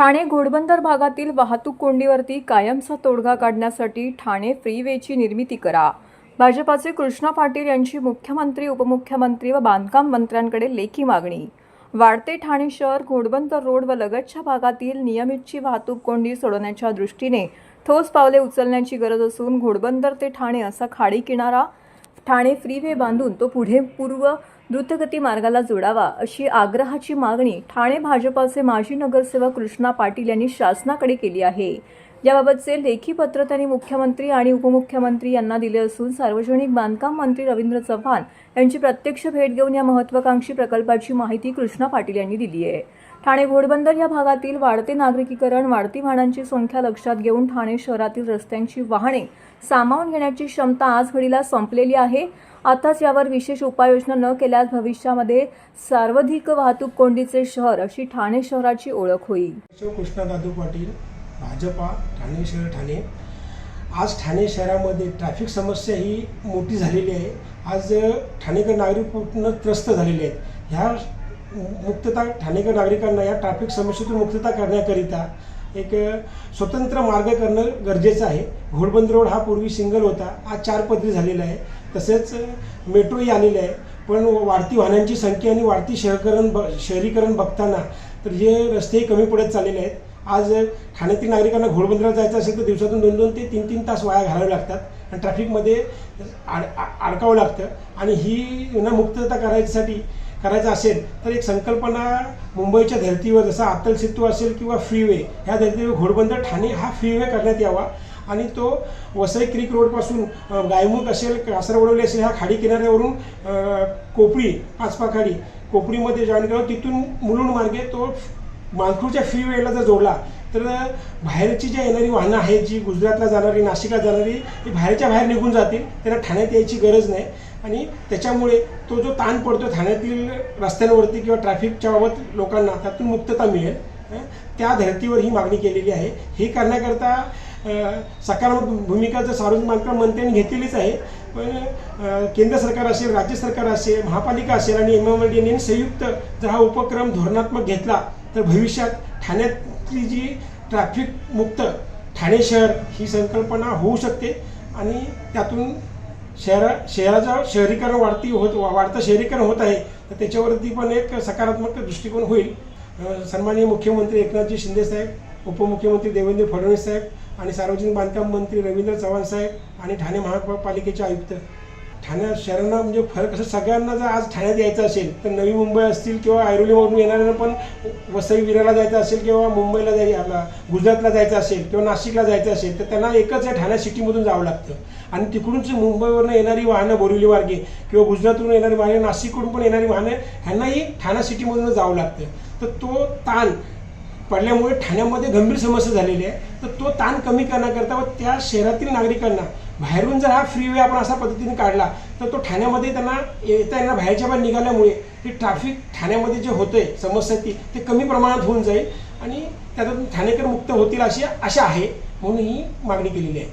ठाणे घोडबंदर भागातील वाहतूक कोंडीवरती कायमचा तोडगा काढण्यासाठी ठाणे फ्रीवेची निर्मिती करा. भाजपाचे कृष्णा पाटील यांची मुख्यमंत्री उपमुख्यमंत्री व बांधकाम मंत्र्यांकडे लेखी मागणी. वाढते ठाणे शहर घोडबंदर रोड व लगतच्या भागातील नियमितची वाहतूक कोंडी सोडवण्याच्या दृष्टीने ठोस पावले उचलण्याची गरज असून घोडबंदर ते ठाणे असा खाडी किनारा ठाणे फ्रीवे बांधून तो पुढे पूर्व द्रुतगती मार्गाला जोडावा अशी आग्रहाची मागणी ठाणे भाजपाचे माजी नगरसेवक कृष्णा पाटील यांनी शासनाकडे केली आहे. याबाबतचे लेखी पत्र त्यांनी मुख्यमंत्री आणि उपमुख्यमंत्री यांना दिले असून सार्वजनिक बांधकाम मंत्री रवींद्र चव्हाण यांची प्रत्यक्ष भेट घेऊन या महत्वाकांक्षी प्रकल्पाची माहिती कृष्णा पाटील यांनी दिली आहे. ठाणे घोडबंदर या भागातील वाढते नागरिकीकरण वाढती वाहनांची संख्या लक्षात घेऊन ठाणे शहरातील रस्त्यांची वाहने सामावून घेण्याची क्षमता आज घडीला संपलेली आहे. आताच यावर विशेष उपाययोजना न केल्यास भविष्यामध्ये सार्वधिक वाहतूक कोंडीचे शहर अशी ठाणे शहराची ओळख होईल. कृष्णा दादू पाटील भाजपा ठाणे शहर ठाणे. आज ठाणे शहरामध्ये ट्रॅफिक समस्या ही मोठी झालेली आहे. आज ठाणेकर नागरिक पूर्ण त्रस्त झालेले आहेत. ह्या मुक्तता ठाणेकर नागरिकांना या ट्रॅफिक समस्येतून मुक्तता करण्याकरिता एक स्वतंत्र मार्ग करणं गरजेचं आहे. घोडबंद रोड हा पूर्वी सिंगल होता. आज चार पदरी झालेला आहे तसेच मेट्रोही आलेले आहे. पण वाढती वाहनांची संख्या आणि वाढती शहरीकरण ब शहरीकरण बघताना तर हे रस्तेही कमी पडत चाललेले आहेत. आज ठाण्यातील नागरिकांना घोडबंदरात जायचं असेल तर दिवसातून दोन दोन ते तीन तीन तास वाया घालावे लागतात. आणि ट्रॅफिकमध्ये आड आ- अडकावं लागतं. आणि ही न मुक्तता करायसाठी करायचा असेल तर एक संकल्पना मुंबईच्या धर्तीवर जसा अत्तल सेतू असेल किंवा फ्रीवे ह्या धर्तीवर घोडबंदर ठाणे हा फ्रीवे करण्यात यावा. आणि तो वसई क्रिक रोडपासून गायमुख असेल कासरवडवली असेल ह्या खाडी किनाऱ्यावरून कोपळी कोपरी पाचपाखाडी कोपरीमध्ये जॉईन करावं तिथून मुलुंड मार्गे तो मालखूरच्या फ्रीवेला जर जोडला तर बाहेरची जी येणारी वाहनं आहेत जी गुजरातला जाणारी नाशिकला जाणारी ती बाहेरच्या बाहेर निघून जातील. त्यांना ठाण्यात यायची गरज नाही. आणि त्याच्यामुळे तो जो ताण पडतो ठाण्यातील रस्त्यांवरती किंवा ट्रॅफिकच्या बाबत लोकांना त्यातून मुक्तता मिळेल. त्या धर्तीवर ही मागणी केलेली आहे. ही करण्याकरता सकारात्मक भूमिका जर सार्वजनिक बांधकाम मंत्र्यांनी घेतलेलीच आहे पण केंद्र सरकार असेल राज्य सरकार असेल महापालिका असेल आणि एम एम एल डी यांनी संयुक्त जर हा उपक्रम धोरणात्मक घेतला तर भविष्यात ठाण्यातली जी ट्रॅफिक मुक्त ठाणे शहर ही संकल्पना होऊ शकते आणि त्यातून शहरा शहराचं शहरीकरण वाढती होत वाढतं शहरीकरण होत आहे तर त्याच्यावरती पण एक सकारात्मक दृष्टिकोन होईल. सन्माननीय मुख्यमंत्री एकनाथजी शिंदे साहेब उपमुख्यमंत्री देवेंद्र फडणवीस साहेब आणि सार्वजनिक बांधकाम मंत्री रवींद्र चव्हाण साहेब आणि ठाणे महापालिकेचे आयुक्त ठाण्यात शहरांना म्हणजे फरक असं सगळ्यांना जर आज ठाण्यात यायचं असेल तर नवी मुंबई असतील किंवा ऐरोलीमधून येणाऱ्यांना पण वसई विराला जायचं असेल किंवा मुंबईला जाय आपला गुजरातला जायचं असेल किंवा नाशिकला जायचं असेल तर त्यांना एकच या ठाणे सिटीमधून जावं लागतं. आणि तिकडूनच मुंबईवरून येणारी वाहनं बोरिवली मार्गे किंवा गुजरातवरून येणारी वाहने नाशिककडून पण येणारी वाहनं ह्यांनाही ठाणा सिटीमधून जावं लागतं. तर तो ताण पडल्यामुळे ठाण्यामध्ये गंभीर समस्या झालेली आहे. तर तो ताण कमी करण्याकरता व त्या शहरातील नागरिकांना बाहेरून जर हा फ्रीवे आपण अशा पद्धतीने काढला तर तो ठाण्यामध्ये त्यांना येता येणार बाहेरच्या बाहेर निघाल्यामुळे हे ट्रॅफिक ठाण्यामध्ये जे होतंय समस्या ती ते कमी प्रमाणात होऊन जाईल आणि त्यातून ठाणेकर मुक्त होतील अशी आशा आहे म्हणून ही मागणी केलेली आहे.